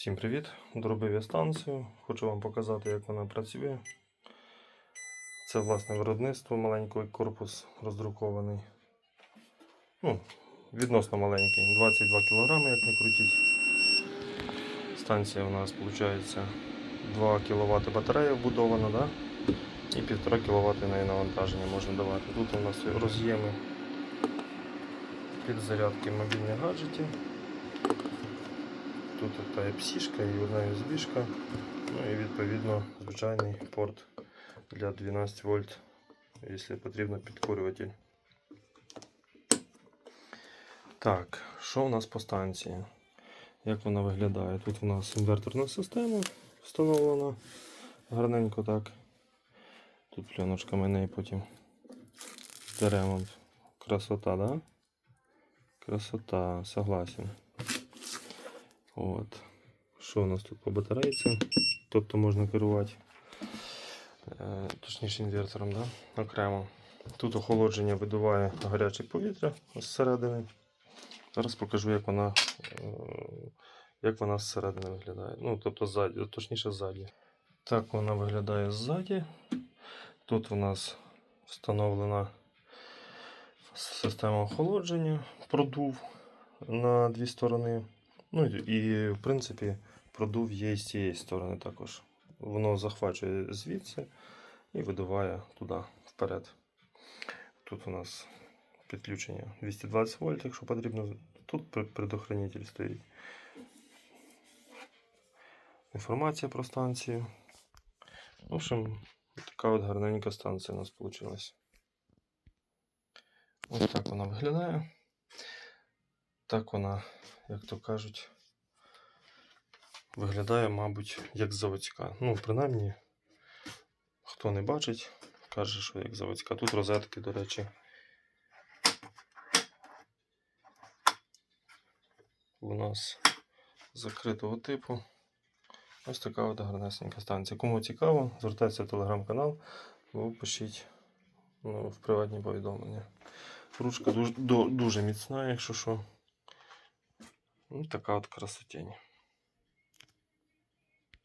Всім привіт! Доробив я станцію. Хочу вам показати, як вона працює. Це власне виробництво, маленький корпус роздрукований. Ну, відносно маленький, 22 кг, як не крутіть. Станція у нас виходить 2 кВт батарея вбудована, да? і 1,5 кВт на навантаження можна давати. Тут у нас роз'єми під зарядки мобільних гаджетів. Тут Type-C і одна USB, ну і відповідно звичайний порт для 12 вольт, якщо потрібно підкурюватель. Так, що у нас по станції? Як вона виглядає? Тут у нас інверторна система встановлена гарненько так. Тут пленочка ми неї потім ремонт. Красота, да? Красота, согласен. От. Що у нас тут по батарейці? Тобто можна керувати е, точніше інвертором, да? окремо. Тут охолодження видуває гаряче повітря зсередини. Зараз покажу, як вона, е, як вона зсередини виглядає. Ну, тобто ззаді, точніше ззаді. Так вона виглядає ззаді. Тут у нас встановлена система охолодження, продув на дві сторони. Ну і в принципі продув є з цієї сторони також. Воно захвачує звідси і видуває туди вперед. Тут у нас підключення 220 вольт, якщо потрібно. Тут предохранитель стоїть. Інформація про станцію. В общем, така от гарненька станція у нас вийшла. Ось так вона виглядає. Так вона, як то кажуть, виглядає, мабуть, як заводська. Ну, принаймні, хто не бачить, каже, що як заводська. Тут розетки, до речі. У нас закритого типу. Ось така от гарнесенька станція. Кому цікаво, звертайтеся в телеграм-канал, або пишіть ну, в приватні повідомлення. Ручка дуже, дуже міцна, якщо що. Ну, така от красотень.